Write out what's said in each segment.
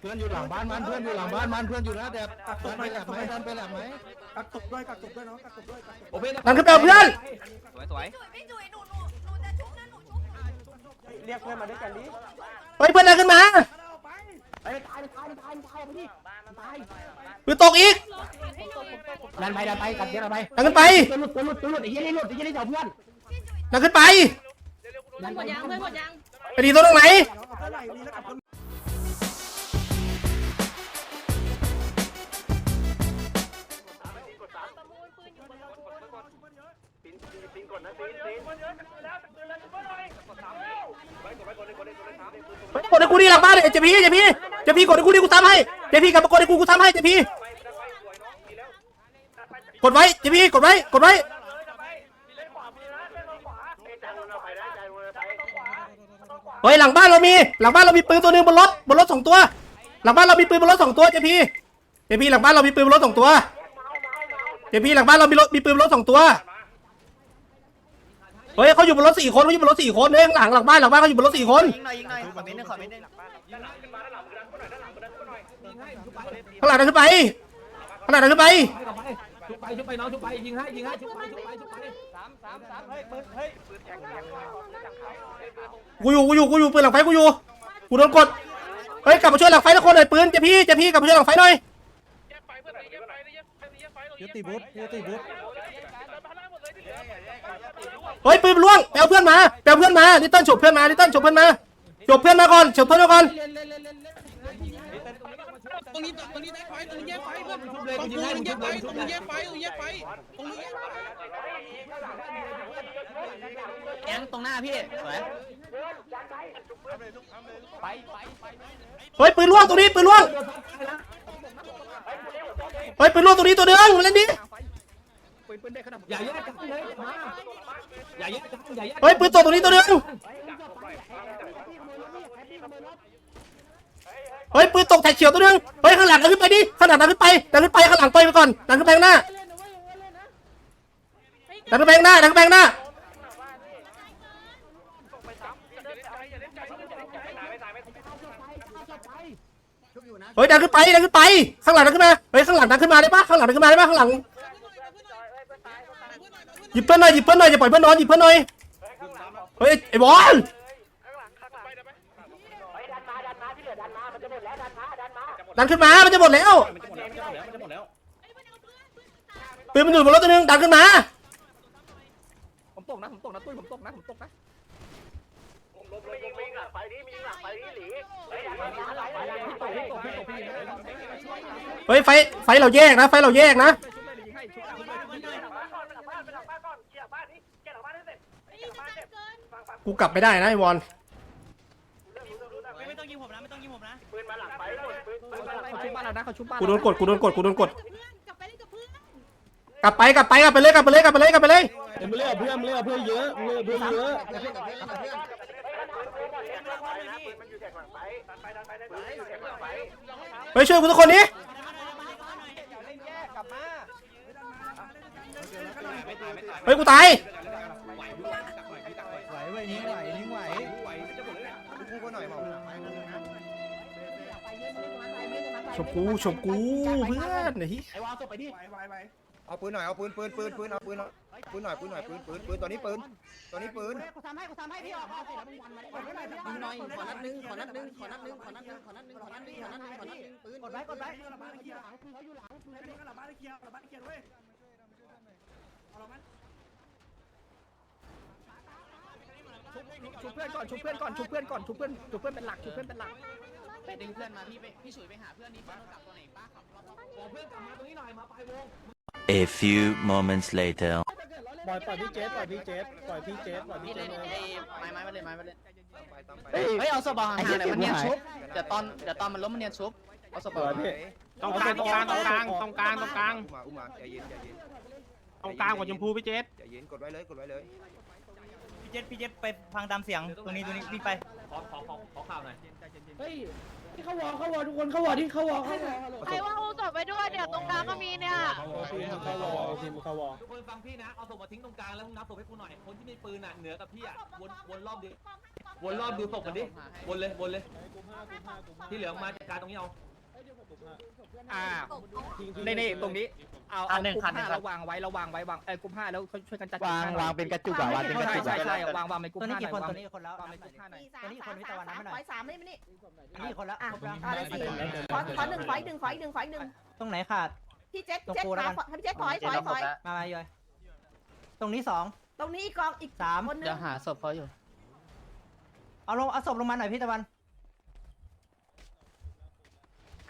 เพื่อนอยู่หลังบ้านมันเพื่อนอยู่หลังบ้านมันเพื่อนอยู่หน้าแดดดันไปแหลมไหมดันไปแหลมไหมกักตกด้วยกักตกด้วยน้องกักตกด้วยกักตกโอเพนดันขึ้นไปเอาเพื่อนสวยสวยพี่จุ๋ยหนูหนูหนูจะชุบนะหนูชุบเรียกเพื่อนมาด้วยกันดิเฮ้ยเพื่อนดันขึ้นมาไอ้ตายตายตายตายไปดิตายปืนตกอีกดันไปดันไปกัดเยอะไปดันขึ้นไปตัวหลุดตัวหลุดตัวหลุดไอ้เหี้ยนี่หลุดไอ้เหี้ยนี่เจ้าเพื่อนดันขึ้นไปเพื่อนหมดยังเพื่อนหมดยังไปดีตัวตรงไหน เท่าไหร่นี่แล้วกับคนกดให้กูดีหลังบ้านเลยเจพีเจพีเจพีกดให้กูดีกูทำให้เจพีกลับมากดให้กูกูทำให้เจพีกดไว้เจพีกดไว้กดไว้เฮ้ยหลังบ้านเรามีหลังบ้านเรามีปืนตัวหนึงบนรถบนรถสองตัว หลังบ้านเรามีปืนบนรถสองตัวเจพีเจพีหลังบ้านเรามีปืนบนรถสองตัวเจพีหลังบ้านเรามีรถมีปืนบนรถสองตัว ฮ้ยเขาอยู่บนรถสี่คนเขาอยู่บนรถสี่คนเฮ้ยข้างหลังหลังบ้านหลังบ้านเขาอยู่บนรถสี่คนยิงหน่อยยิงหน่อยขอเม็ดนึงขอเม็ดนึงข้างหลังดันขึ้นไปข้างหลังดันขึ้นไปชุบไปชุบไปน้องชุบไปยิงให้ยิงให้ชุบไปชุบไปชุบไปกูอยู่กูอยู่กูอยู่ปืนหลังไฟกูอยู่กูโดนกดเฮ้ยกลับมาช่วยหลังไฟทุกคนหน่อยปืนเจะพี่เจะพี่กลับมาช่วยหลังไฟหน่อยยุติบุตรยุติบุตร เฮ้ยปืนล่วงไปเอาเพื่อนมาไปเอาเพื่อนมาลิตเติ้ลฉบเพื่อนมาลิตเติ้ลฉบเพื่อนมาฉบเพื่อนมาก่อนฉบเพื่อนมาก่อนตรงนี้ตรงนี้ได้ไฟตรงนี้แยกไฟเพื่อนตรงนี้แยกไฟตรงนี้แยกไฟตรงนี้แยกไฟตรงนี้แยกไฟแองตรงหน้าพี่สวยเฮ้ยปืนล่วงตรงนี้ปืนล่วงเฮ้ยปืนล่วงตรงนี้ตัวเดียวมาเล่นดิ อย่าแยกกันเลยมาอย่าแยกกันอย่าแยกเฮ้ยปืนตกตรงนี้ตัวเดียวเฮ้ยปืนตกแท็กเฉียวตัวนึงเฮ้ยข้างหลังดันขึ้นไปดิข้างหลังดันขึ้นไปดันขึ้นไปข้างหลังไปไปก่อนดันขึ้นไปข้างหน้าดันขึ้นไปข้างหน้าดันขึ้นไปข้างหน้าเฮ้ยดันขึ้นไปดันขึ้นไปข้างหลังดันขึ้นมาเฮ้ยข้างหลังดันขึ้นมาได้ปะข้างหลังดันขึ้นมาได้ปะข้างหลัง หยิบเพื่อนหน่อยหยิบเพื่อนหน่อยอย่าปล่อยเพื่อนนอนหยิบเพื่อนหน่อยเฮ้ยไอ้บอลดันขึ้นมามันจะหมดแล้วปืนมันอยู่บนรถตัวนึงดันขึ้นมาผมตกนะผมตกนะตุ้ยผมตกนะผมตกนะเฮ้ยไฟไฟเราแยกนะไฟเราแยกนะ กูกลับไม่ได้นะไอ้บอลไม่ต้องยิงผมนะไม่ต้องยิงผมนะเขาชุบบ้านเรานะเขาชุบบ้านกูโดนกดกูโดนกดกูโดนกดเพื่อนกลับไปเล่นกับเพื่อนกลับไปกลับไปกลับไปเลยกลับไปเลยกลับไปเลยกลับไปเลยมึงเลือกเพื่อนมึงเลือกเพื่อนเยอะมึงเลือกเพื่อนเยอะไปช่วยกูทุกคนนี้เฮ้ยกูตายไหว เว้ยนิ่งไหวนิ่งไหวฉบกูฉบกูเพื่อนไอ้เหี้ยไอ้วางศพไปดิไหวไหวไหวเอาปืนหน่อยเอาปืนปืนปืนปืนเอาปืนหน่อยปืนหน่อยปืนหน่อยปืนปืนปืนตัวนี้ปืนตัวนี้ปืนกูทำให้กูทำให้พี่ออกมาสิแล้วมึงวันมาได้ยิงหน่อยขอนัดนึงขอนัดนึงขอนัดนึงขอนัดนึงขอนัดนึงขอนัดนึงขอนัดนึงขอนัดนึงปืนกดไว้กดไว้กดไว้เขาอยู่หลังเขาอยู่หลังปืนเขาหลังบ้านเคลียร์หลังบ้านเคลียร์ด้วยเอาละมั้ย ชุบเพื่อนก่อนชุบเพื่อนก่อนชุบเพื่อนก่อนชุบเพื่อนชุบเพื่อนเป็นหลักชุบเพื่อนเป็นหลักไปดึงเพื่อนมาพี่ไปพี่ฉุยไปหาเพื่อนนี่เพื่อนกลับตัวไหนป้าขับเพื่อนกลับมาตรงนี้หน่อยมาไปวง A few moments later. ปล่อยปล่อยพี่เจสปล่อยพี่เจสปล่อยพี่เจสปล่อยพี่พี่เจเล่สนไอ้ไม้ไม้มาเล่นไม้มาเล่นเฮ้ยเฮ้ยเอาสบอห่างๆหน่อยมันเนียนชุบเดี๋ยวตอนเดี๋ยวตอนมันล้มมันเนียนชุบเอาสบอตรงกลางตรงกลางตรงกลางตรงกลางตรงกลางอุ้มมาอุ้มมาใจเย็นใจเย็นตรงกลางหัวชมพูพี่เจษใจเย็นกดไว้เลยกดไว้เลย พี่เจษพี่เจษไปฟังตามเสียงตรงนี้ตรงนี้วิ่งไปขอขอขอขอข่าวหน่อยเฮ้ยที่เขาวอเขาวอทุกคนเขาวอที่เขาวอเขาวอใครว่าเอาต่อไปด้วยเดี๋ยวตรงกลางก็มีเนี่ยทุกคนฟังพี่นะเอาศพมาทิ้งตรงกลางแล้วมึงนับศพให้กูหน่อยคนที่มีปืนอะเหนือกับพี่อะวนวนรอบดิวนรอบดูศพกันดิวนเลยวนเลยที่เหลือมาจัดการตรงนี้เอา อ่าในในตรงนี้เอาเอากลุ่มห้าแล้ววางไว้แล้ววางไว้วางเออกลุ่มห้าแล้วช่วยกันจัดวางวางเป็นกระจุกอะวางเป็นกระใช่จุกใช่อะใช่วางวางเป็นกลุ่มตัวนี้ห้าหกี่น่อยคนวางตัวนี้กี่คนแล้ววางเป็นกลุ่มห้าหน่อยตัวนี้กี่คนพี่ตะวันนับให้หน่ขออยสามไม่มานี่นี่คนละอะครบแล้วอะได้สี่ขอขอหนึ่งขออีกหนึ่งขออีกหนึ่งขออีกหนึ่งตรงไหนขาดพี่เจ็ดตรงเจ็ดกูแล้วขากันขอพี่เจ็ดถอยถอยถอยมามาเยอะตรงนี้สองตรงนี้อีกกองอีกสามคนนึงเดี๋ยวหาศพเขาอยู่เอาลงเอาศพลงมาหน่อยพี่ตะวัน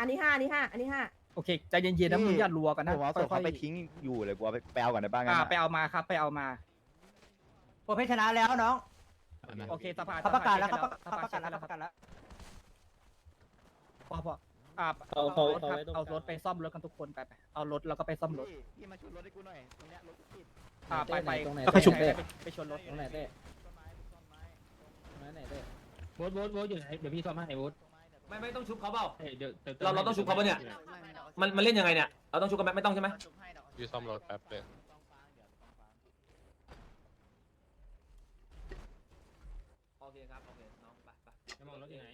อันนี้ห้าอันนี้ห้าอันนี้ห้าโอเคใจเย็นๆนะมึงอย่ารัวกันนะผมเอาศพเขาไปทิ้งอยู่เลยกูเอาไปแปลก่อนในบ้านกันอ่านะไปเอามาครับไปเอามาโปรเพชชนะแล้วน้องโอเคสภาเขาประกาศแล้วสเขาภประกาศสภแล้วเขาประกาศแล้วพอพออ่าเอารถครับเอารถไปซ่อมรถกันทุกคนไปไปเอารถแล้วก็ไปซ่อมรถพี่มาช่วยรถให้กูหน่อยตรงเนี้ยรถติดอ่าไปไปตรงไหนก็ไปฉุกตรงไหนไปไปชนรถตรงไหนเต้ตรงไหนเต้โบ๊ทโบ๊ทโบ๊ทอยู่ไหนเดี๋ยวพี่ซ่อมให้โบ๊ท ไม่ไม่ต้องชุบเขาเปล่าเดี๋ยวดี๋ยวเราเราต้องชุบเขาปะเนี่ย มันมันเล่นยังไงเนี่ย เราต้องชุบกันไหมไม่ต้องใช่ไหมพี่ซ่อมรถแป๊บเลยโอเคครับ โอเคน้องไปไปจะมองรถอยู่ไหน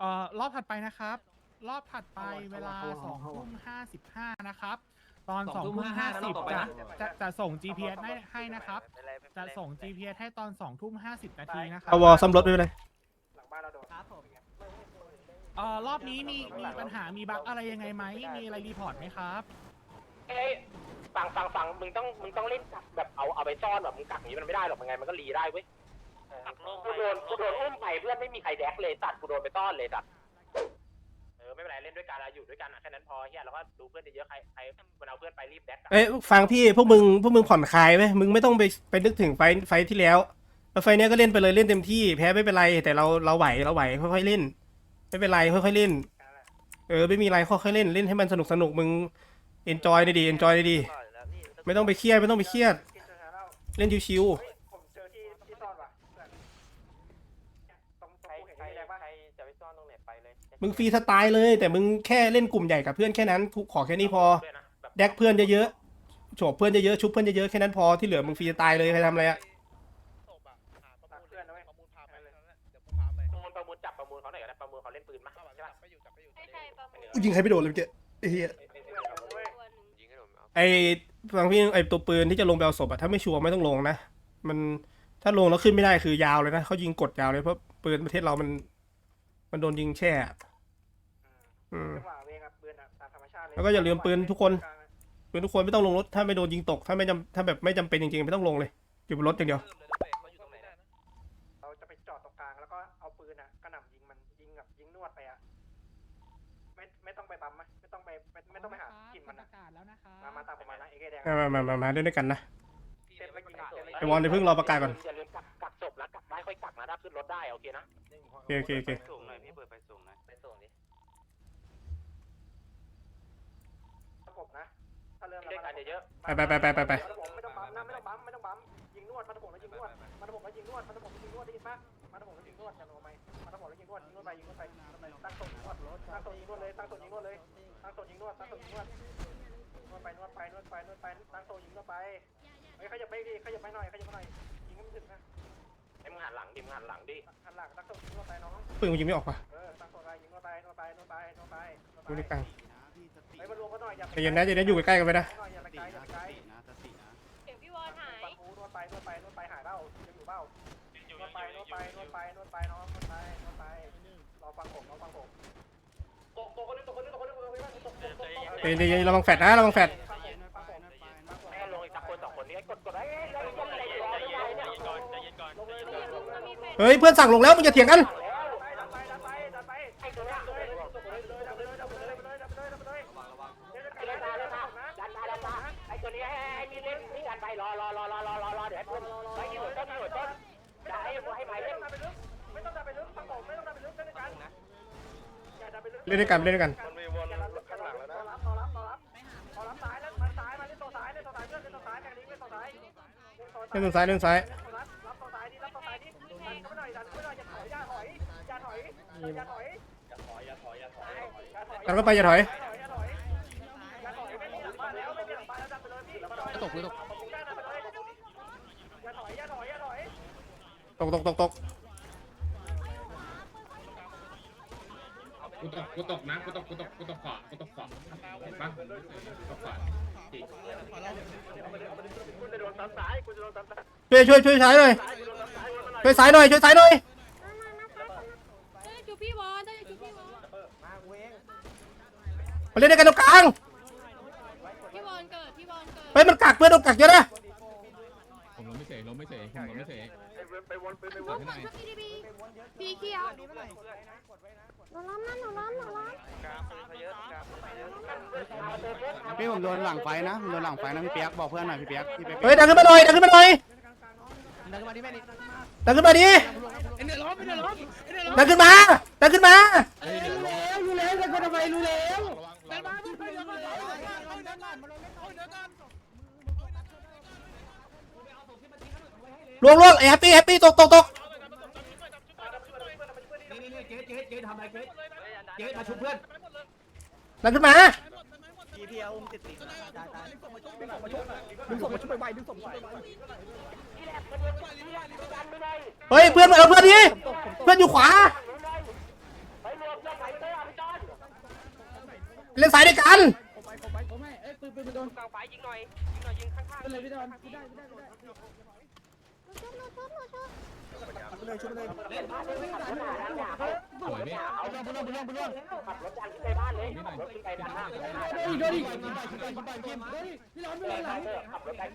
เอ่อรอบถัดไปนะครับ รอบถัดไปเวลาสองทุ่มห้าสิบห้านะครับ ตอนสองทุ่มห้าสิบจะจะจะส่ง GPS ให้ให้นะครับ จะส่ง GPS ให้ตอนสองทุ่มห้าสิบนาทีนะครัเอาวอซ่อมรถไม่เป็นไรครับผม เอ่อรอบนี้มีมีปัญหามีบั๊กอะไรยังไงไหมมีอะไรรีพอร์ตไหมครับฝั่งฝั่งฝั่งมึงต้องมึงต้องเล่นกักแบบเอาเอาไปซ่อนแบบมึงกักอย่างนี้มันไม่ได้หรอกมันไงมันก็รีได้เว้ยกูโดนกูโดนอุ้มไปเพื่อนไม่มีใครแดกเลยตัดกูโดนไปต้อนเลยตัดเออไม่เป็นไรเล่นด้วยกันอะอยู่ด้วยกันอะแค่นั้นพอเฮียแล้วก็ดูเพื่อนเยอะๆใครใครมันเอาเพื่อนไปรีบแดกกลับเอ้ยฟังพี่พวกมึงพวกมึงผ่อนคลายไหมมึงไม่ต้องไปไปนึกถึงไฟไฟที่แล้วแล้วไฟเนี้ยก็เล่นไปเลยเล่นเต็มที่แพ้ไม่เป็นไรแต่เราเราไหวเราไหวค่อยๆเล่น ไม่เป็นไรค่อยๆเล่น เออไม่มีไรค่อยๆเล่นเล่นให้มันสนุกสนุกมึงเอนจอยได้ดีเอนจอยได้ดีไม่ต้องไปเครียดไม่ต้องไปเครียด เล่นชิวผมเจอที่ที่ซ่อนว่ะตรงฟีจะตรงไหนไปเลยๆมึงฟรีสไตล์เลย แต่มึงแค่เล่นกลุ่มใหญ่กับเพื่อนแค่นั้นกูขอแค่นี้พอ แดกเพื่อนเยอะๆโฉบเพื่อนเยอะๆชุบเพื่อนเยอะๆแค่นั้นพอที่เหลือมึงฟรีสไตล์เลยใครทำอะไรอะ เพื่อนนะเว้ย ประมูลประมูลจับประมูลเขา หน่อยก็ได้ประมูลเขาเล่นปืนมาใช่ปะกูยิงใครไม่โดนเลยเมื่อกี้ไอ้เหี้ยไอ้ฟังพี่ไอ้ตัวปืนที่จะลงไปเอาศพอะถ้าไม่ชัวร์ไม่ต้องลงนะมันถ้าลงแล้วขึ้นไม่ได้คือยาวเลยนะเขายิงกดยาวเลยเพราะปืนประเทศเรามัน มันโดนยิงแช่อะอืม จังหวะเวงอะปืนอะตามธรรมชาติเลยแล้วก็อย่าลืมปืนทุกคน ปืนทุกคนไม่ต้องลงรถถ้าไม่โดนยิงตกถ้าไม่จำถ้าแบบไม่จำเป็นจริงๆไม่ต้องลงเลยอยู่บนรถอย่างเดียวเราจะไปจอดตรงกลางแล้วก็เอาปืนอะกระหน่ำยิงมันยิงแบบยิงนวดไปอะไม่ไม่ต้องไปปั๊มอะไม่ ต้องไปไม่ไม่ต้องไปหากินมันปอะระกาศแล้วนะคะมามาตามผมมานะเอเกแดงมามามามามาเล่นด้วยกันนะเซ็นไว้ยิงเซ็นไว้ไอวอนเดี๋ยวเพิ่งรอประกาศก่อนอย่าลืมกักกักศพแล้วกักได้ค่อยกักนะถ้าขึ้นรถได้โอเคนะโอเคโอเคโอเคสูงหน่อยพี่เปิดไฟสูงหน่อยไปสูงดิระบบนะถ้าเริ่มด้วยกันเยอะไปไปไปไปไปไปผมไม่ต้องปั๊มนะไม่ต้องปั๊มไม่ต้องปั๊มยิงนวดมาตะผมแล้วยิงนวดมาตะผมแล้วยิงนวดมาตะผมแล้วยิงนวดได้ยินปะมาตะผมแล้วยิงนวดจะโดนไหมมาตะผมแล้วยิงนวดยิงนวดไปยิงนวดไปตั้งโซนยิงนวดตั้งโซนยิงนวดเลยตั้งโซนยิงนวดเลย ตั้งโซนยิงนวดตั้งโซนยิงนวดนวดไปนวดไปนวดไปนวดไปตั้งโซนยิงนวดไปเฮ้ยขยับไปดิขยับไปหน่อยขยับไปหน่อยยิงให้มันถึงนะไอ้มึงหันหลังดิมึงหันหลังดิหันหลังตั้งโซนยิงนวดไปน้องปืนกูยิงไม่ออกป่ะเออตั้งโซนไปยิงนวดไปนวดไปนวดไปนวดไปนวดไปดูในกลางเฮ้ยมารวมกันหน่อยอย่าใจเย็นนะใจเย็นนะอยู่ใกล้ๆกันไปนะอย่าไปไกลอย่าไปไกลเดี๋ยวพี่วอนหายปังกูนวดไปนวดไปนวดไปหายเบ้ายังอยู่เบ้านวดไปนวดไปนวดไปนวดไปน้องนวดไปนวดไปรอฟังผมรอฟังผม เดี๋ยวเราวังแฟดนะเราวังแฟดเฮ้ยเพื่อนสั่งลงแล้วมึงจะเถียงกันรอรอรอรอรอรอเดี๋ยวให้เพื่อนให้ยืนต้นยืนต้นจะให้ให้หมายเลข เล่นด้วยกันเล่นด้วยกัน มันนข้างหลังแล้เล่นตรงซ้ายเล่นตรงซ้ายกันก็ไปอย่าถอยตกตกตกตก กกูตกกูตกนะกูตกกูตกกูตกขวากูตกขวาเห็นปะตกขวากูจะโดนตันซ้ายกูจะโดนตันซ้ายช่วยช่วยช่วยสายหน่อยกูโดนตันซ้ายวนมาหน่อยช่วยสายหน่อยช่วยสายหน่อยจุพี่วอนได้จุพี่วอนมาเล่นด้วยกันตรงกลางพี่วอนเกิดพี่วอนเกิดเฮ้ยมันกักเพื่อนโดนกักเยอะนะผมล้มไม่เสกล้มไม่เสกผมล้มไม่เสก ไปวนไปวทุนกคนทุกทีดีพี่เขียวหนูร้อนนะหนูร้อนหนูร้อนพี่ผมโดนหลังไฟนะผมโดนหลังไฟนะพี่เปียกบอกเพื่อนหน่อยพี่เปียกพี่เปียกเฮ้ยดังขึ้นมาหน่อยดังขึ้นมาหน่อยเดินมาดิแม่นี่ดังขึ้นมาดิไอ้เดือดร้อนไอ้เดือดร้อนไอ้เดือดร้อนดังขึ้นมาดังขึ้นมารู้แล้วจะคนทำไมรู้แล้ว ล่วงล่วงแฮปปี้แฮปปี้ตกตกตกนี่เจ๊เจ๊เจ๊ทำอะไรเจ๊เจ๊มาชุบเพื่อนดังขึ้นมาทีพีเอลติดติดตายตายดึงส่งมาชุบไปไวดึงส่งมาชุบไปไวเฮ้ยเพื่อนเอาเพื่อนดิเพื่อนอยู่ขวาเล่นสายด้วยกันเลย เลยชุบเลยเล่นช่วยพี่เอาเรื่องเรื่องเรื่องเรื่องขับรถดันขึ้นไปบ้านเลยขับรถขึ้นไปดันหน้าเลยโดนดิขับรถดัน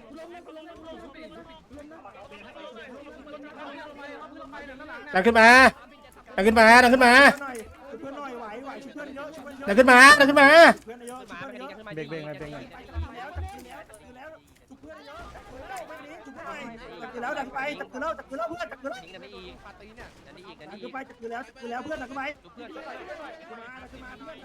ดังขึ้นมาดังขึ้นมาดังขึ้นมาหน่อยชุบเพื่อนหน่อยไหวไหวชุบเพื่อนเยอะชุบเพื่อนเยอะดังขึ้นมาดังขึ้นมาเพื่อนเยอะชุบเพื่อนเยอะเบรกเบรกเกแล้วแล้วชุบเพื่อนเยอะชุบเพื่อนจับคือแล้วดันไปจับคือแล้วจับคือแล้วเพื่อนจับคือแล้วยิงกันไม่อีกปาตีเนี่ยจะดีอีกจะดัดีนอีขึ้นไปจับคือแล้วจับคือแล้วเพื่อนดันขึ้นไปเพื่อนขึ้นมาขึ้นมาเพื่อน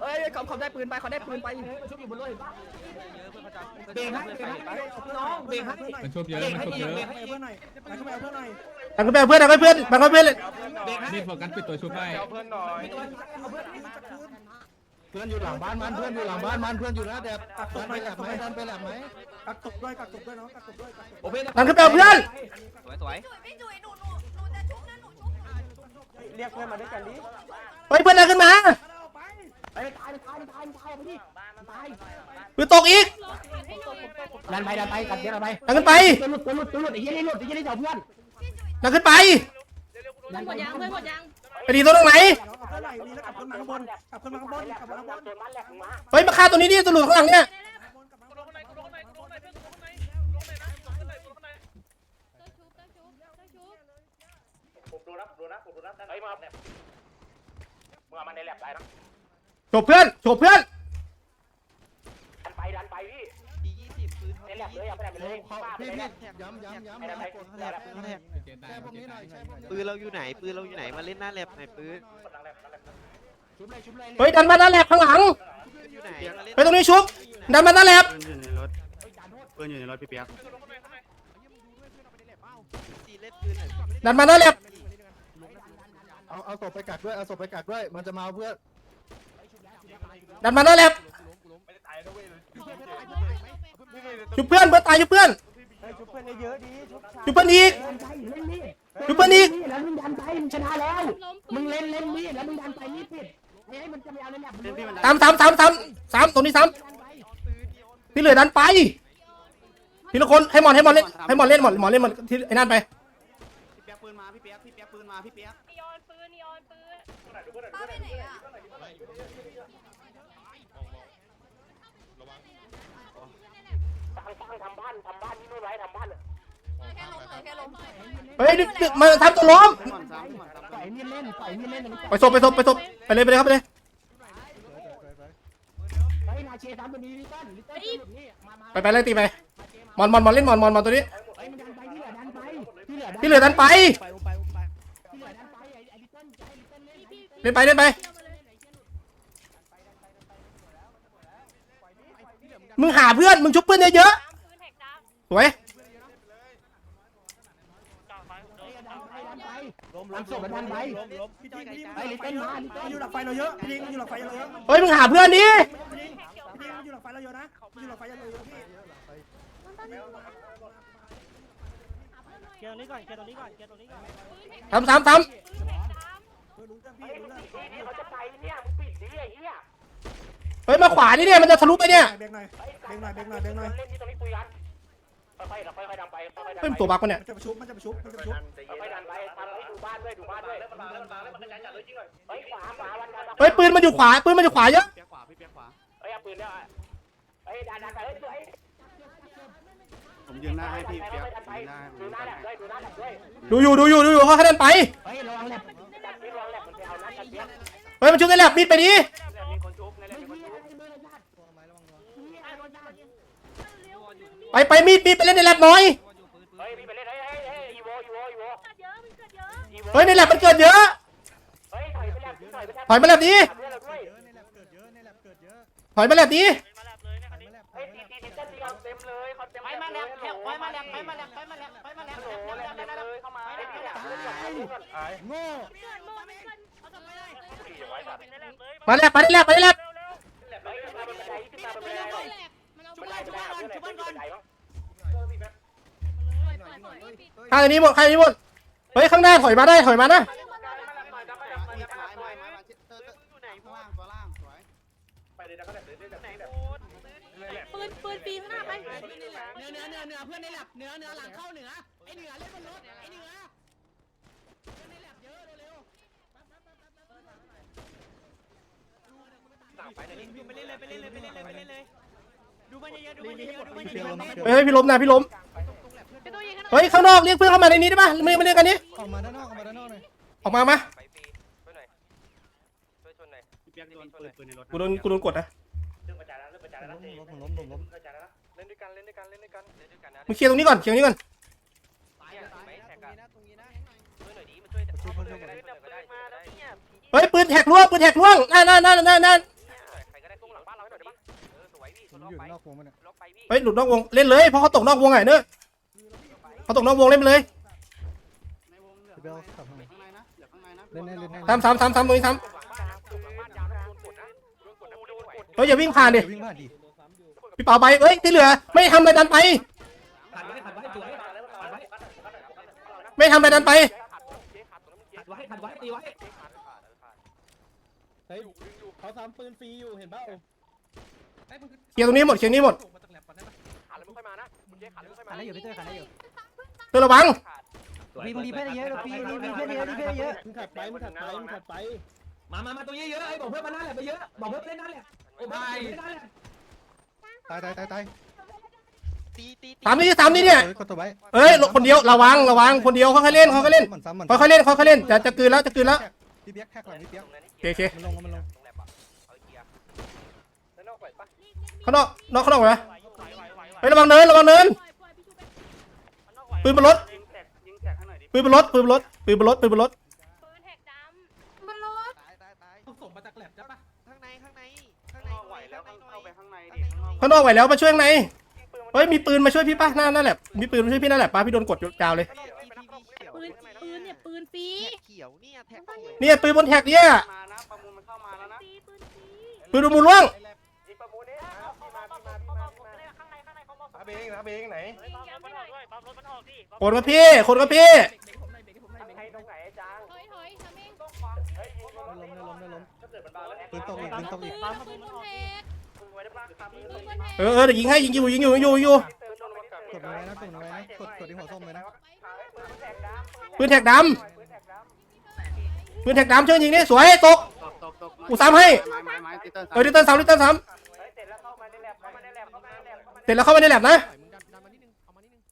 เฮ้ยเขาเขาได้ปืนไปเขาได้ปืนไปชุบอยู่บนรถเบรกให้เบรกให้น้องเบรกให้มันชุบเยอะมันชุบเยอะเบรกให้เพื่อนหน่อยดันขึ้นไปเอาเพื่อนหน่อยดังขึ้นไปเอาเพื่อนดังขึ้นไปเพื่อนดังขึ้นไปเพื่อนนี่โฟกัสปิดตัวชุบได้เอาเพื่อนหน่อยเอาเพื่อนจับคืนเพื่อนอยู่หลังบ้านมันเพื่อนอยู่หลังบ้านมันเพื่อนอยู่นะแต่ดันไปแหลมไหมดันไปแหลมไหมกักตกด้วยกักตกด้วยน้องกักตกด้วยกักตกดังขึ้นไปเอาเพื่อนสวยสวยพี่จุ๋ยหนูหนูหนูจะชุบนะหนูชุบเรียกเพื่อนมาด้วยกันดิเฮ้ยเพื่อนดังขึ้นมาไปตายตายตายตายไปดิตายปืนตกอีกลองขัดให้หน่อยดันไปดันไปกัดเดี๋ยวดันไปดังขึ้นไปตัวหลุดตัวหลุดตัวหลุดไอ้เหี้ยนี่หลุดไอ้เหี้ยนี่เจ้าเพื่อนดังขึ้นไปเพื่อนหมดยังเพื่อนหมดยังไปดีตัวตรงไหน เอาเท่าไหร่ดีแล้วกลับขึ้นมาข้างบนกลับขึ้นมาข้างบนกลับมาข้างบนโดนบ้านแหลกมาเฮ้ยมาฆ่าตัวนี้ดิตัวหลุดข้างหลังเนี่ยเจ้าชุบเจ้าชุบเจ้าชุบผมดูนะผมดูนะผมดูนะเฮ้ยมาเนี่ยมึงเอามันในแลบได้นะจบเพื่อนจบเพื่อนดันไปดันไปพี่ดียี่สิบปืนในแลบเลยเอาไปแลบไปเลยพี่พี่ย้ำย้ำย้ำไปดันไปย้ำแลบเกณฑ์ได้แค่พวกนี้หน่อยใช่พวกนี้ปืนเราอยู่ไหนปืนเราอยู่ไหนมาเล่นหน้าแลบไหนปืนชุบเลยชุบ เลยเฮ้ยดันมาด้านแลบข้างหลังอยู่ไหนมาเล่นไปตรงนี้ชุบดันมาด้านแลบปืนอยู่ในรถปืนอยู่ในรถพี่เปียกตีเล่นปืนหน่อยดันมาด้านแลบเอาเอาศพไปกักด้วยเอาศพไปกักด้วยมันจะมาเอาเพื่อนดันมาด้านแลบชุบเพื่อนเพื่อนตายชุบเพื่อนชุบเพื่อนเยอะๆ ดีชุบชุบเพื่อนอีกชุบเพื่อนอีกแล้วมึงดันไปมึงชนะแล้วล้มมึงเล่นเล่นมีดแล้วมึงดันไปมีดปิดให้มันจะไม่เอาเล่นแบบมึงด้วยสามสามสามสามสามตรงนี้สามที่เหลือดันไปทีละคนให้หมอนให้หมอนเล่นให้หมอนเล่นหมอนหมอนเล่นหมอนที่ไอ้นั่นไปพี่เปียกปืนมาพี่เปียกพี่เปียกปืนมาพี่เปียกนีออนปืนนีออนปืนป้าไปไหนอะฟังฟังทำบ้านทำบ้านที่นู่นไว้ทำบ้านแค่ล้มแค่ล้ม เฮ้ยดึกดึกมาทำตัวล้มหมอนซ้ำหมอนซ้ำปล่อยมีดเล่นปล่อยมีดเล่นอันนี้ไปศพไปศพไปศพไปเลยไปเลยครับไปเลยเฮ้ยนาเชทำตัวนี้ลิต้นลิต้นนี่มามาไปไปเลยตีไปมอนมอนมอนเล่นมอนมอนมอนตัวนี้เฮ้ยมันดันไปที่เหลือดันไปที่เหลือที่เหลือดันไปที่เหลือดันไปไอ้ไอ้ลิต้นไอ้ลิต้นเล่นเล่นไปเล่นไปมึงหาเพื่อนมึงชุบเพื่อนเยอะปืนแหกตาๆสวย ดันไปดันไปทำศพมันทันไปพี่จอยกับไอ้ลิเต้นมาลิเต้นอยู่หลังไฟเราเยอะพี่ลิงอยู่หลังไฟเราเยอะเฮ้ยมึงหาเพื่อนดิพี่ลิงพี่ลิงอยู่หลังไฟเราเยอะนะอยู่หลังไฟเราเยอะพี่เกียร์ตรงนี้ก่อนเกียร์ตรงนี้ก่อนเกียร์ตรงนี้ก่อนทำซ้ำซ้รู้เรื่องพี่เฮ้ยรู้มึงเรื่องปิดดิเขาจะไปเนี่ยมึงปิดดิไอ้เหี้ยำเฮ้ยมาขวานี่เนี่ยมันจะทะลุไปเนี่ยเบรกหน่อยเบรกหน่อยเบรกหน่อยเบรกหน่อย เล่นที่ตรงนี้คุยกันค่อยๆค่อยๆดันไปค่อยๆดันเฮ้ยไปมันตัวบักวะเนี่ยมันจะประชุบมันจะประชุบมันจะประชุบค่อยๆดันไปทำให้ดูบ้านด้วยดูบ้านด้วยเฮ้ยขวาขวาวันดันเฮ้ยปืนมันอยู่ขวาปืนมันอยู่ขวาเยอะเปียกขวาพี่เปียกขวาเฮ้ยเอาปืนด้วยเฮ้ยดันดันไปเฮ้ยเฮ้ยผมยืนหน้าให้พี่เปียกดันไปยืนหน้าให้ดูหน้าแหลมด้วยดูหน้าแหลมด้วยดูอยู่ดูอยู่ดูอยู่เขาคะแนนไปเฮ้ยระวังแหลบดันไปรวงแหลมมันไปเอาหน้ากันเพี้ยนเฮ้ยมันชุบในแลบมีดไปดิ มีคนชุบในแหลมมีคนชุบ ไปไปมีดมีดไปเล่นในแลบหน่อยเฮ้ยมีไปเล่นเฮ้ยเฮ้ยเฮ้ยอีโวอีโวอีโวเยอะมันเกิดเยอะอีโวเฮ้ยในแลบมันเกิดเยอะเฮ้ยถอยไปแลบถอยไปแลบถอยมาแลบดิเพื่อนเราด้วยถอยมาแลบดิเฮ้ยตีตีตีเต้นตีกันเต็มเลยเขาเต็มไปมาแลบแถวไปมาแลบไปมาแลบไปมาแลบไปมาแลบโอ้โหแลบเต็มเลยเข้ามาไอ้พี่แลบเล่นก่อนเล่นก่อนไอ้โง่เกิดโมไม่เกิดเอาต่อไปเลยขี่ไว้สัตว์มาแลบไปในแลบ มันไมาบนบันไดมันเอาชุไปบเลได้ยชุบบได้ก่อนชุบบได้ก่อนก่อนข้างอันนี้หมดข้างอันนี้หมดเฮ้ยข้างหน้าถอยมาได้ถอยมานะปืนปืนปีข้างหน้าไปเนื้อเนื้อเนื้อเนื้อเพื่อนในหลับเนื้อเนื้อหลังเข้าเหนือไอเหนือเล่นบนรถไอเหนือในหลบเยอะเร็วไปเดี๋ยไปเล่นเลยไปเล่นเลยไปเล่นเลยไปเล่นเลย เยอะๆดูมันเยอะๆดูมันเยอะๆเฮ้ยพี่ล้มนะพี่ล้มไปตัวยิงกันเฮ้ยข้างนอกเรียกเพื่อนเข้ามาในนี้ได้ปะมาเรียกมาเรียกกันนี้ออกมาด้านนอกออกมาด้านนอกหน่อยออกมามาไปปีช่วยหน่อยช่วยชนหน่อยพี่เปียกโดนปืนปืนในรถกูโดนกูโดนกดนะเรื่องกระจายแล้วเรื่องกระจายแล้วล้มผมล้มผมล้มกระจายแล้วเล่นด้วยกันเล่นด้วยกันเล่นด้วยกันเล่นด้วยกันนะมึงเคลียร์ตรงนี้ก่อนเคลียร์ตรงนี้ก่อนเนี่ยไม่แท็กอะช่วยหน่อยดิมาช่วยเข้ามาเลยก็ได้ก็ได้มาแล้วเนี่ยเฮ้ยปืนแท็กล่วงปืนแท็กล่วงนั่นนั่นนั่นนั่น มล็อกอยู่ไปนอกวงมันเนี่ยล็อกไปพี่เฮ้ยหลุดนอกวงเล่นเลยเพราะเขาตกนอกวงไงเนอะเขาตกนอกวงเล่นไปเลยในวงเหลือพี่เบลขับทางไหนข้างในนะเหลือข้างในนะเล่นให้เล่นให้ซ้ำซ้ำซ้ำซ้ำตรงนี้ซ้หลังบ้านหลังบ้านยาวนะโดนกดนะโดนกดนะโดนกดำเฮ้ยอย่าวิ่งผ่านดิวิ่งผ่านดิพี่เปาไปเอ้ยที่เหลือ ไม่ทำอะไรดันไปขัดไว้ขัดไว้สวยขัดไว้ไม่ทำอะไรดันไปขัดไว้ขัดไว้ตีไว้เฮ้ยเขาซ้ำปืนฟรีอยู่เห็นเปล่า เคลียร์ตรงนี้หมดเคลียร์นี้หมดขาดแล้วมึงค่อยมานะคุณเจ๊ขาดแล้วมึงค่อยมาขัดได้อยู่พี่เต้ยขัดได้อยู่เพื่อนระวังพี่มึงดีเพื่อนเยอะพี่ดีเพื่อนเยอะดีเพื่อนเยอะมึงถัดไปมึงถัดไปมึงถัดไปมามามาตัวเยอะๆไอ้บอกเพื่อนมาหน้าแหลบไปเยอะบอกเพื่อนเล่นหน้าแหลบโอ้ไม่เล่นหน้าแหลบตายตายตายตายตีตีสามนี่สามนี่เนี่ยกดตัวไว้เอ้ยคนเดียวระวังระวังคนเดียวค่อยๆเล่นค่อยๆเล่นมันซ้ำมันค่อยๆเล่นค่อยๆเล่นจะจะกลืนแล้วจะกลืนแล้วพี่เปียกแท็กหลังพี่เปียกโอเคโอเคมันลงมันลง ข้างนอกนอกข้างนอกไหมเฮ้ยระวังเนินระวังเนินปืนบนรถยิงแท็กยิงแท็กให้หน่อยดิปืนบนรถ ปืนบนรถปืนบนรถปืนบนรถปืนแท็กดำมันรถตายตายตายส่งมาจากแหลบใช่ปะข้างในข้างในข้างในไหวแล้วเข้าไปข้างในดิข้างนอกข้างนอกไหวแล้วมาช่วยข้างในเฮ้ยมีปืนมาช่วยพี่ป่ะหน้านั่นแหละมีปืนมาช่วยพี่นั่นแหละป้าพี่โดนกดยาวเลยปืนปืนเนี่ยปืนฟรีเขียวเนี่ยแท็กเขียวเนี่ยปืนบนแท็กเนี่ยมานะประมูลมันเข้ามาแล้วนะฟรีปืนฟรีปืนดูมูล่วงางในเขามาเบงนะเบงไหนยิงย้ำไปหน่อยคนกับพี่คนกับพี่ใครตรงไหนจางถอยถอยทำเองเฮ้ยยิงล้มล้มล้มล้มถ้าเกิดมันบาแล้วปืนตกอีกปืนตกปือีกนปืนบนแท็กมึงไว้ได้ปะครับปืนบนแท็กเออเออเดี๋ยวยิงให้ยิงอยู่ยิงอยู่ยิงอยู่ยิงอยู่กดไว้นะกดไว้นะกดกดที่หัวส้มเลยนะปืนแท็กดำปืนแท็กดำช่วยยิงนี่สวยตกตกตกตกกูซ้ำให้ไม้ไม้ไม้ติเตอร์เออดิเตอร์ซ้ำดิเตอร์ซ้เเข้ามาำเสร็จแล้วเข้าไปในแลบนะ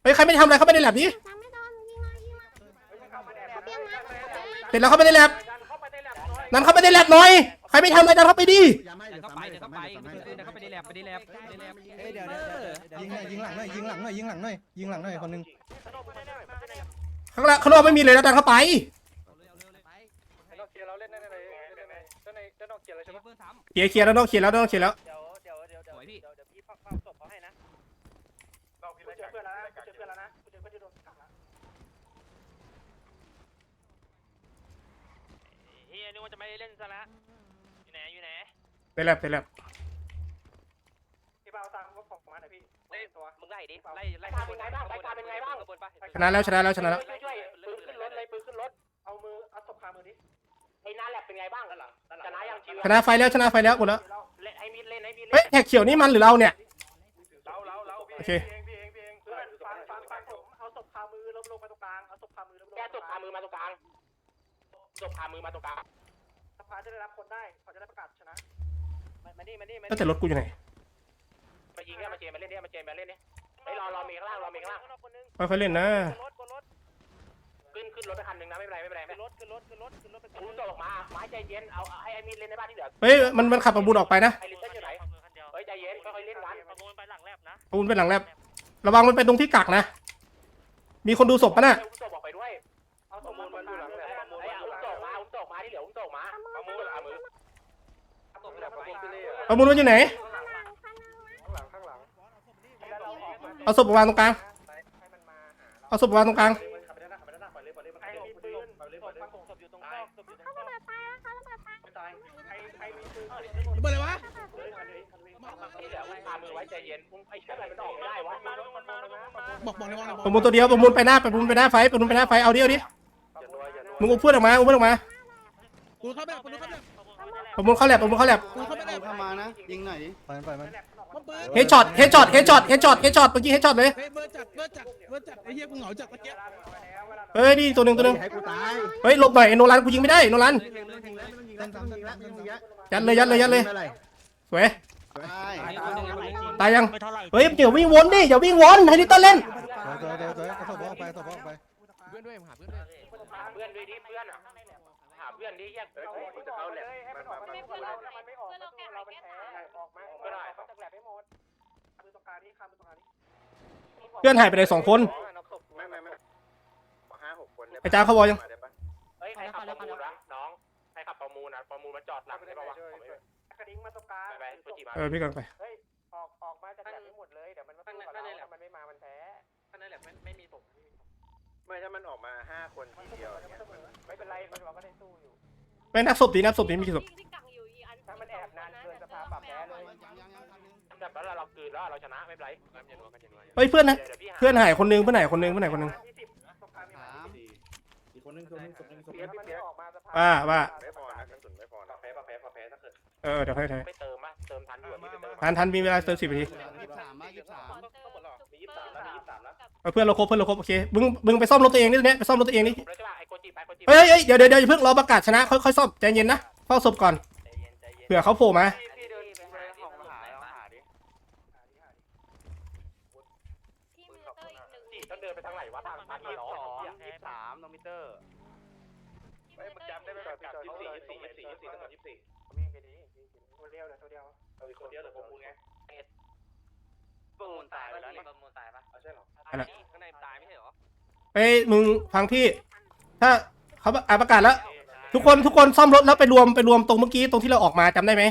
เฮ้ยใครไม่ทำอะไรเข้าไปในแลบนี้สามไม่โดนยิงมายิงมาเข้ามาในแลบเตรียมมาเตรียมมาเสร็จแล้วเข้าไปในแลบเข้าไปในแลบน้อยนั่นเข้าไปในแลบหน่อยใครไม่ทำอะไรดันเข้าไปดิอย่าไม่เดี๋ยวเข้าไปเดี๋ยวเข้าไปเดี๋ยวเข้าไปในแลบไปในแลบในแลบเฮ้ยเดี๋ยวเดี๋ยวยิงหน่อยยิงหลังหน่อยยิงหลังหน่อยยิงหลังหน่อยยิงหลังหน่อยคนนึงข้างล่างข้างนอกไม่มีเลยนะดันเข้าไปนอกเกียร์เราเล่นได้ในในในในในนอกเกียร์เลยใช่ปะเพื่อนสามเคลียร์เคลียร์แล้วนอกเคลียร์แล้วนอกเคลียร์แล้ว เดี๋ยวเดี๋ยวเดี๋ยวเดี๋ยวเดี๋ยวเดี๋ยวพี่พักพักศพเขาให้นะเราเจอเพื่อนแล้วนะเจอเพื่อนแล้วนะเจอเพื่อนที่โดนขังแล้ว ว่าจะ ไม่เล่นซะละอยู่ไหนอยู่ไหนไปแลบไปแลบพี่เปาตามก็ของมาหน่อยพี่เล่นตัวมึงไล่ดิไล่ไล่เป็นไงบ้างไล่ตาเป็นไงบ้างชนะแล้วชนะแล้วชนะแล้วช่วยช่วยปืนขึ้นรถเลยปืนขึ้นรถเอามือเอาศพคามือดิไอ้น้าแลบเป็นไงบ้างชนะยังชิวชนะไฟแล้วชนะไฟแล้วหมดแล้วเล่นไอ้มิดเล่นไอ้มิดเฮ้ยแท็กเขียวนี่มันหรือเราเนี่ยเราเราเราพี่โอเคเองพี่เองพี่เองเพื่อนฟังฟังฟังผมเอาศพคามือลงลงมาตรงกลางเอาศพคามือลงลงแกตบขามือมาตรงกลางตบขามือมาตรงกลาง สภาจะได้รับคนได้เขาจะได้ประกาศชนะมาดิมาดิมาแล้วแต่รถกูอยู่ไหนมายิงเนี่ยมาเจมาเล่นเนี่ยมาเจมาเล่นเนี่ยไอ้รอรอมีข้างล่างรอมีข้างล่างค่อยๆเล่นนะขึ้นขึ้นรถไปคันหนึ่งนะไม่เป็นไรไม่เป็นไรไม่รถขึ้นรถขึ้นรถขึ้นรถไปคุณตกออกมาไม้ใจเย็นเอาให้ไอ้มีดเล่นในบ้านที่เหลือเฮ้ยมันมันขับประมูลออกไปนะไอ้ลิตเติ้ลอยู่ไหนเฮ้ยใจเย็นค่อยๆเล่นกันประมูลไปหลังแลบนะประมูลเป็นหลังแลบระวังมันเป็นตรงที่กักนะ มีคนดูศพปะน่ะ อุ้มตกบอกไปด้วยเอาศพมาตรงกลางเลยประมูลไอ้อุ้มตกมาอุ้มตกมาที่เหลืออุ้มตกมาประมูลเอามือ ตกแบบประมูลไปเลยประมูลมันอยู่ไหนข้างหลังข้างหลังแล้วเราออกมาเอาศพมาวางตรงกลางให้มันมาหาเราเอาศพมาวางตรงกลางขับไปด้านหน้าขับไปด้านหน้าปล่อยเลยปล่อยเลยมันใครมีปืนปล่อยเลยปล่อยเลยศพอยู่ตรงซอกศพอยู่ตรงซอกตายนะคะระเบิดตายไม่ตายใครใครมีปืนเบอร์อะไรวะเลยคันนี้คันนี้ที่เหลืออุ้มพามือไว้ใจเย็นอุ้มไอ้เชี่ยอะไรมันออกไม่ได้วะมันมาแล้วนะบอกบอกในวงในวงประมูลตัวเดียวประมูลไปหน้าประมูลไปหน้าไฟประมูลไปหน้าไฟเอาดิเอาดิอย่านัวอย่านัวมึงอุ้มเพื่อนออกมาอุ้มเพื่อนออกมา กูเข้าไปแล้วกูเข้าไปแล้ว ประมูลเข้าแลบประมูลเข้าแลบกูเข้าไปแล้วเข้ามานะ ยิงหน่อยดิปล่อยมันปล่อยมันมันปืนเฮดช็อตเฮดช็อตเฮดช็อตเฮดช็อตเฮดช็อตเมื่อกี้เฮดช็อตเลยเฮ้ยเบอร์จัดเบอร์จัดเบอร์จัดไอ้เหี้ยกูเหงาจัดเมื่อกี้เฮ้ยนี่ตัวหนึ่งตัวหนึ่งให้กูตายเฮ้ยหลบหน่อยไอ้โนรันกูยิงไม่ได้โนรันไม่ต้องยิงแล้วไม่ต้องยิงแล้วไม่ต้องยิงแล้วยัดเลยยัดเลยยัดเลยไม่เป็นไรสวยตายตายยังเฮ้ยอย่าวิ่งวนดิอย่าวิ่งวนให้ลิตเติ้ลเล่นเดี๋ยวเดี๋ยวเดี๋ยวเอาศพออกไปศพออกไปหาเพื่อนด้วยดิเพื่อนอะหาเพื่อน ดิแยกเออกูจะเข้าแหลมให้มันออกมาเพื่อนเรามันไม่ออกเพื่อนเราเป็นแพ้ออกมาออกมาเขาจะแหลกให้หมดมือตรงกลางนี่ข้ามมือตรงกลางนี่เพื่อนหายไปไหนสองคนไม่ไม่ไม่ห้าหกคนไอ้จ้าเขาบอกยังเฮ้ยใครขับประมูลวะน้องใครขับประมูลอะประมูลมาจอดหลังได้ป่าวะกระดิ่งมาตรงกลางไปไปฟูจิมาเออพี่กำลังไปเฮ้ยออกออกมาจะแหลกให้หมดเลยเดี๋ยวมันไม่สู้กับเราถ้ามันไม่มามันแพ้ท่านนั่นแหละไม่มีศพ ไม่ถ้ามันออกมาห้าคนทีเดียวเนี่ยไม่เป็นไรมันเราก็ได้สู้อยู่ไปนับศพดีนับศพดีมีกี่ศพที่กังอยู่อีอันถ้ามันแอบนานเกินสภาปรับแพ้เลยยังยังแต่แล้วเราคืนแล้วเราชนะไม่เป็นไรเฮ้ยเพื่อนนะเดี๋ยวพี่หาเพื่อนหายคนนึงเพื่อนหายคนนึงเพื่อนหายคนนึงยี่สิบตรงกลางมีสามอีกคนนึงคนนึงคนนึงคนนึงว่าว่าไม่พอนะกระสุนไม่พอนะแพ้แพ้แพ้ถ้าเกิดเออเดี๋ยวให้ให้ไม่เติมป่ะเติมทันอยู่พี่ไปเติมทันทันมีเวลาเติมสิบนาทียี่สิบสามยี่สิบสามแล้วมียี่ สิบสามแล้วเออเพื่อนเราครบเพื่อนเราครบโอเคมึงมึงไปซ่อมรถตัวเองนี่เนี่ยไปซ่อมรถตัวเองนี่แล้วใช่ป่ะไอ้โกจิไปโกจิเฮ้ยเฮ้ยเดี๋ยวเดี๋ยวเดี๋ยวอย่าเพิ่งรอประกาศชนะค่อยค่อยซ่อมใจเย็นนะเฝ้าศพก่อนใจเย็นใจเย็นเผื่อเขาโผล่มาพี่เดินไปหาของหาแล้วหาดิที่มิเตอร์อีกหนึ่งจีต้องเดินไปทางไหนวะทางทางนี้หรอยี่สิบสามโนมิเตอร์ที่มิเตอร์อีกหนึ่งยี่สี่ยี่สี่ยี่สี่ยี่สี่ยี่สี่มีไปดีตัวเดียวเดี๋ยวตัวเดียวเอาอีกคนเดียวเหลือประมูลไง ประมูลตายไปแล้วนี่ประมูลตายปะใช่หรอข้างในตายไม่ใช่หรอเอ้ยมึงฟังพี่ ถ้าเขาอะประกาศแล้ว ทุกคนทุกคนซ่อมรถแล้วไปรวมไปรวมตรงเมื่อกี้ตรงที่เราออกมาจำได้ไหม